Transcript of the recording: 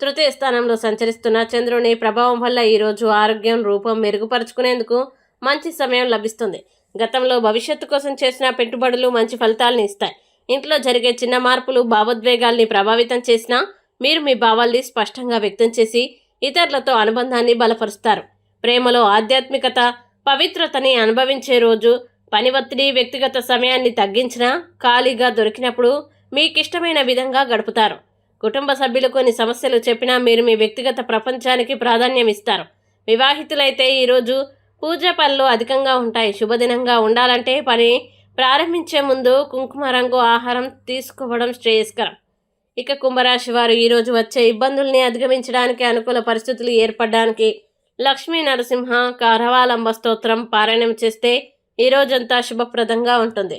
తృతీయ స్థానంలో సంచరిస్తున్న చంద్రుని ప్రభావం వల్ల ఈరోజు ఆరోగ్యం రూపం మెరుగుపరుచుకునేందుకు మంచి సమయం లభిస్తుంది. గతంలో భవిష్యత్తు కోసం చేసిన పెట్టుబడులు మంచి ఫలితాలను ఇస్తాయి. ఇంట్లో జరిగే చిన్న మార్పులు భావోద్వేగాల్ని ప్రభావితం చేసినా మీరు మీ భావాల్ని స్పష్టంగా వ్యక్తం చేసి ఇతరులతో అనుబంధాన్ని బలపరుస్తారు. ప్రేమలో ఆధ్యాత్మికత పవిత్రతని అనుభవించే రోజు పని ఒత్తిడి వ్యక్తిగత సమయాన్ని తగ్గించినా ఖాళీగా దొరికినప్పుడు మీకిష్టమైన విధంగా గడుపుతారు. కుటుంబ సభ్యులు కొన్ని సమస్యలు చెప్పినా మీరు మీ వ్యక్తిగత ప్రపంచానికి ప్రాధాన్యం ఇస్తారు. వివాహితులైతే ఈరోజు పూజ పనులు అధికంగా ఉంటాయి. శుభదినంగా ఉండాలంటే పని ప్రారంభించే ముందు కుంకుమ రంగు ఆహారం తీసుకోవడం శ్రేయస్కరం. ఇక కుంభరాశి వారు ఈరోజు వచ్చే ఇబ్బందుల్ని అధిగమించడానికి అనుకూల పరిస్థితులు ఏర్పడడానికి లక్ష్మీ నరసింహ కారవాలంబ స్తోత్రం పారాయణం చేస్తే ఈ రోజంతా శుభప్రదంగా ఉంటుంది.